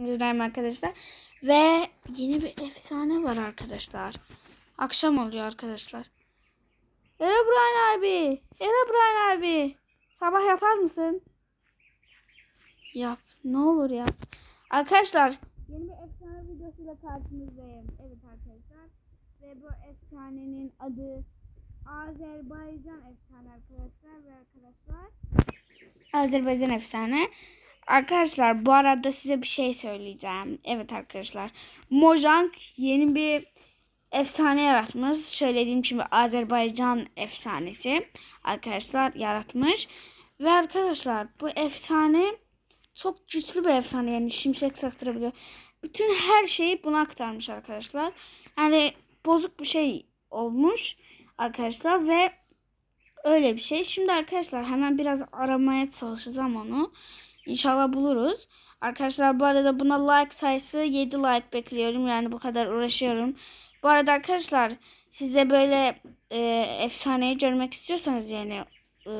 Buradayım arkadaşlar. Ve yeni bir efsane var arkadaşlar. Akşam oluyor arkadaşlar. Herobrine abi. Herobrine abi. Sabah yapar mısın? Yap. Ne olur yap. Arkadaşlar. Yeni bir efsane videosuyla karşınızdayım. Evet arkadaşlar. Ve bu efsanenin adı Azerbaycan efsane arkadaşlar ve arkadaşlar. Azerbaycan efsane. Arkadaşlar bu arada size bir şey söyleyeceğim. Evet arkadaşlar. Mojang yeni bir efsane yaratmış. Söylediğim gibi Azerbaycan efsanesi arkadaşlar yaratmış. Ve arkadaşlar bu efsane çok güçlü bir efsane yani şimşek çaktırabiliyor. Bütün her şeyi buna aktarmış arkadaşlar. Yani bozuk bir şey olmuş arkadaşlar ve öyle bir şey. Şimdi arkadaşlar hemen biraz aramaya çalışacağım onu. İnşallah buluruz. Arkadaşlar bu arada buna like sayısı 7 like bekliyorum. Yani bu kadar uğraşıyorum. Bu arada arkadaşlar siz de böyle e, efsaneyi görmek istiyorsanız yani e,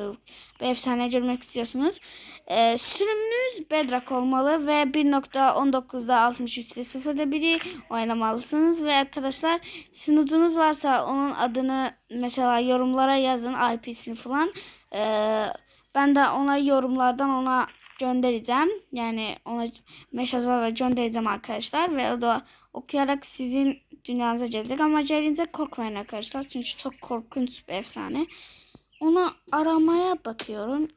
bir efsaneyi görmek istiyorsunuz. E, sürümünüz Bedrock olmalı ve 1.19'da 63'te 0'da biri oynamalısınız. Ve arkadaşlar sunucunuz varsa onun adını mesela yorumlara yazın IP'sini falan. E, ben de ona yorumlardan ona göndereceğim. Yani ona mesajlarla göndereceğim arkadaşlar. Ve o da okuyarak sizin dünyanıza gelecek. Ama gelince korkmayın arkadaşlar. Çünkü çok korkunç bir efsane. Onu aramaya bakıyorum.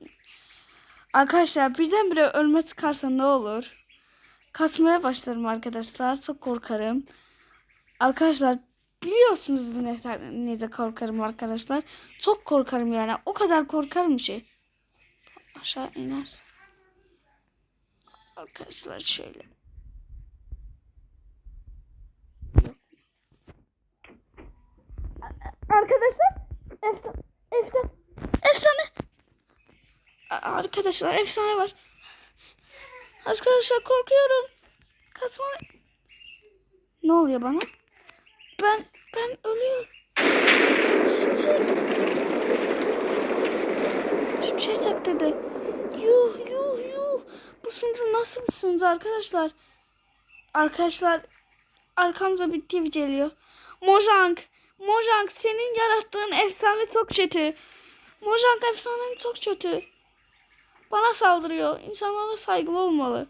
Arkadaşlar birdenbire ölme çıkarsa ne olur? Kasmaya başlarım arkadaşlar. Çok korkarım. Arkadaşlar biliyorsunuz ne, ne korkarım arkadaşlar. Çok korkarım yani. O kadar korkarım ki. Aşağı inersin. Arkadaşlar şöyle. Arkadaşlar efsane efsane efsane arkadaşlar efsane var. Arkadaşlar korkuyorum. Kasma. Ne oluyor bana? Ben ben ölüyorum. Şimşek. Şimşek çaktırdı. Yuh yuh yuh. Bu sunucu nasıl bir sunucu arkadaşlar? Arkadaşlar arkamıza bir TV geliyor. Mojang. Mojang senin yarattığın efsane çok kötü. Mojang efsanen çok kötü. Bana saldırıyor. İnsanlara saygılı olmalı.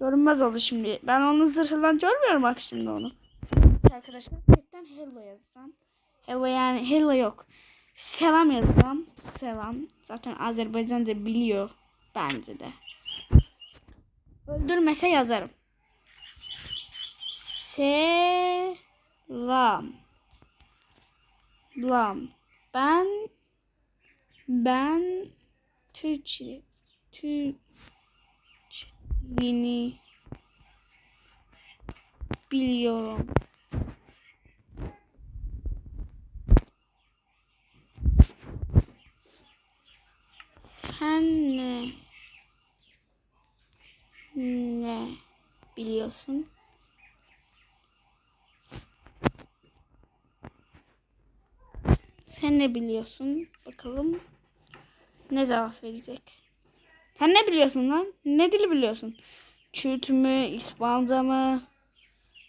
Görünmez oldu şimdi. Ben onun zırhından görmüyorum bak şimdi onu. Arkadaşlar chatten hello yazacağım. Hello yani hello yok. Selam yazacağım. Selam. Zaten Azerbaycanca biliyor bence de. Öldürmese yazarım. Selam. Lam. Ben ben Türkçe Türkçeni biliyorum. Sen ne ne biliyorsun? Sen ne biliyorsun? Bakalım ne cevap verecek. Sen ne biliyorsun lan? Ne dili biliyorsun? Kürt mü? İspanyolca mı?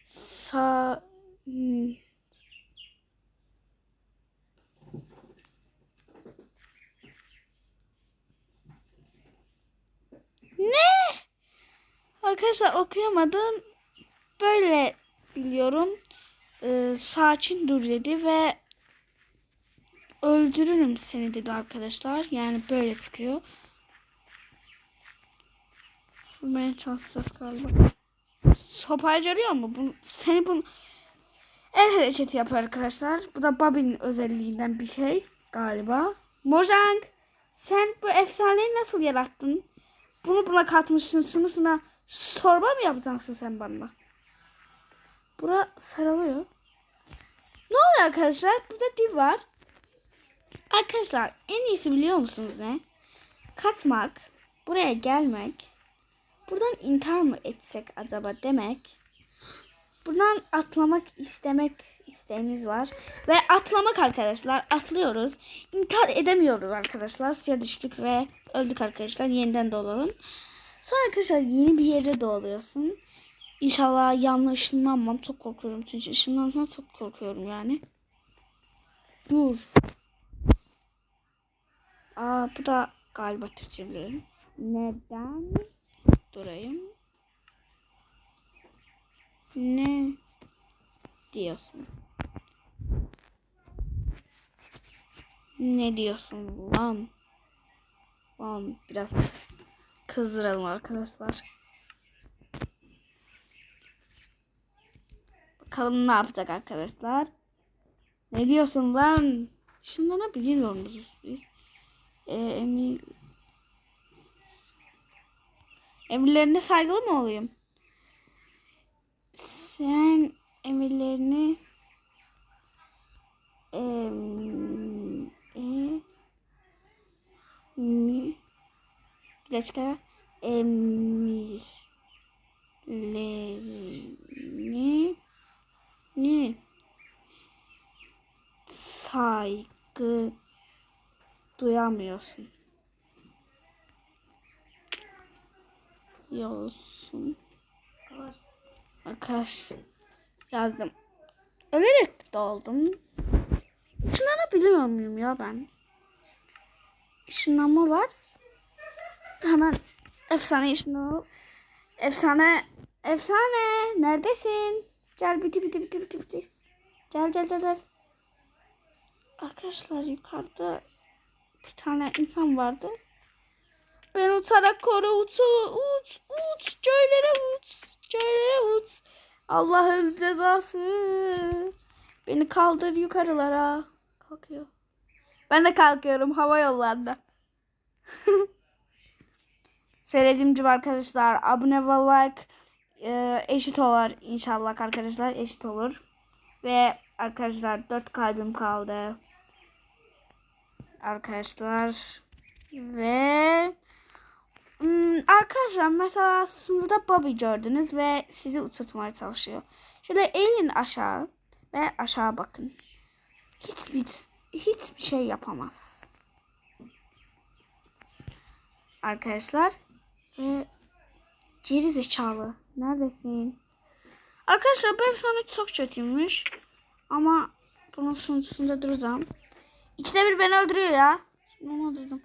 Sa... Hmm. Ne? Arkadaşlar okuyamadım. Böyle biliyorum. Ee, sakin dur dedi ve öldürürüm seni dedi arkadaşlar. Yani böyle çıkıyor. Vurmaya çalışacağız galiba. Sopayı görüyor mu? Bu, seni bunu el hareketi yapıyor arkadaşlar. Bu da Bobby'nin özelliğinden bir şey galiba. Mojang sen bu efsaneyi nasıl yarattın? Bunu buna katmışsın. Sunusuna sorba mı yapacaksın sen bana? Bura sarılıyor. Ne oluyor arkadaşlar? Burada div var. Arkadaşlar en iyisi biliyor musunuz ne? Katmak, buraya gelmek, buradan intihar mı etsek acaba demek. Buradan atlamak istemek isteğimiz var. Ve atlamak arkadaşlar. Atlıyoruz. İntihar edemiyoruz arkadaşlar. Suya düştük ve öldük arkadaşlar. Yeniden dolalım. Sonra arkadaşlar yeni bir yere doğuyorsun. İnşallah yanlış ışınlanmam. Çok korkuyorum çünkü ışınlansam çok korkuyorum yani. Dur. Aa bu da galiba Türkçe biliyorum. Neden durayım? Ne diyorsun? Ne diyorsun lan? Lan biraz kızdıralım arkadaşlar. Bakalım ne yapacak arkadaşlar. Ne diyorsun lan? Işınlanabiliyor muyuz biz? Ee, emir... Emirlerine saygılı mı olayım? Sen emirlerini em, e, dakika emirlerini ni saygı duyamıyorsun. Yolsun. Arkadaş yazdım. Ölerek doğdum. Işınlanabiliyor muyum ya ben? Işınlanma var. Hemen efsane ışınlanalım. Efsane. Efsane. Neredesin? Gel biti biti biti biti biti. Gel gel gel gel. Arkadaşlar yukarıda bir tane insan vardı. Ben uçarak koru uç uç uç göylere uç göylere uç. Allah'ın cezası. Beni kaldır yukarılara. Kalkıyor. Ben de kalkıyorum hava yollarında. Söylediğim gibi arkadaşlar abone ve like e, eşit olur inşallah arkadaşlar eşit olur. Ve arkadaşlar 4 kalbim kaldı. Arkadaşlar ve Hmm, arkadaşlar mesela sınırda Bobby gördünüz ve sizi uçurtmaya çalışıyor. Şöyle eğilin aşağı ve aşağı bakın. Hiçbir hiçbir şey yapamaz. Arkadaşlar ve geri zekalı. Neredesin? Arkadaşlar bu efsane çok kötüymüş. Ama bunun sonucunda duracağım. İkide bir beni öldürüyor ya. Şimdi onu öldürdüm.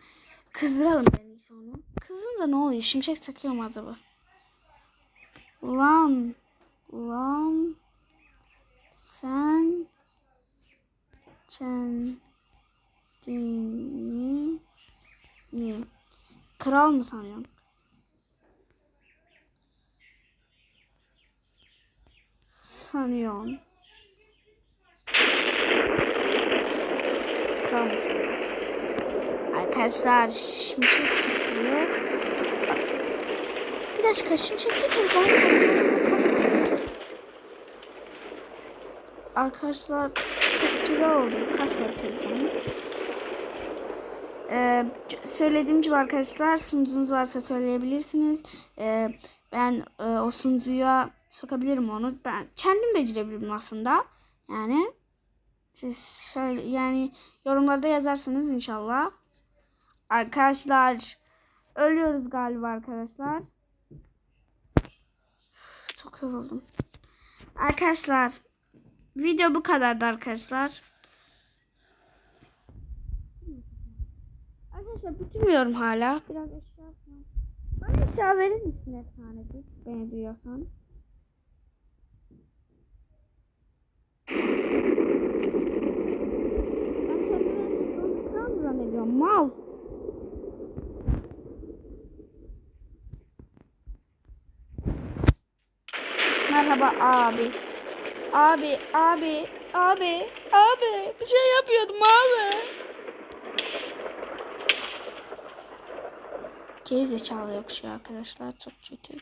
Kızdıralım en iyisi onu. Kızdırınca ne oluyor? Şimşek çakıyor mu acaba? Lan. Lan. Sen. Kendini. Kral mı sanıyorsun? Sanıyorsun. Kral? Arkadaşlar şimşek çaktırıyor. Bir dakika şimşekte telefon kasmadı. Arkadaşlar çok güzel oldu. Kasmadı telefonu. Ee, söylediğim gibi arkadaşlar sunucunuz varsa söyleyebilirsiniz. Ee, ben e, o sunucuya sokabilirim onu. Ben kendim de girebilirim aslında. Yani siz söyle yani yorumlarda yazarsınız inşallah. Arkadaşlar ölüyoruz galiba arkadaşlar. Çok yoruldum. Arkadaşlar video bu kadardı arkadaşlar. Arkadaşlar bitirmiyorum hala. Biraz eşya. Bana eşya verir misin efsaneci? Beni duyuyorsan. Zannediyorum? Mal. Merhaba abi. Abi, abi, abi, abi. Bir şey yapıyordum abi. Gerizekalı yakışıyor arkadaşlar. Çok kötü.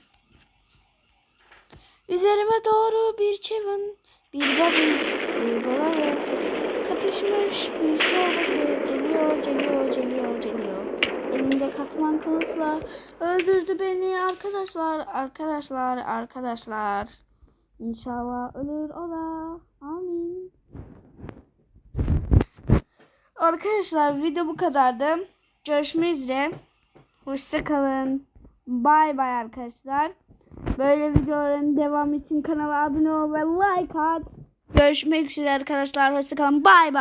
Üzerime doğru bir çevin, bir babi, bir balalı. Katışmış bir çorbası. Geliyor, geliyor, geliyor, geliyor. Elinde katman kılıçla öldürdü beni arkadaşlar, arkadaşlar, arkadaşlar. İnşallah ölür o da. Amin. Arkadaşlar video bu kadardı. Görüşmek üzere. Hoşça kalın. Bay bay arkadaşlar. Böyle videoların devamı için kanala abone ol ve like at. Görüşmek üzere arkadaşlar. Hoşçakalın. Bay bay.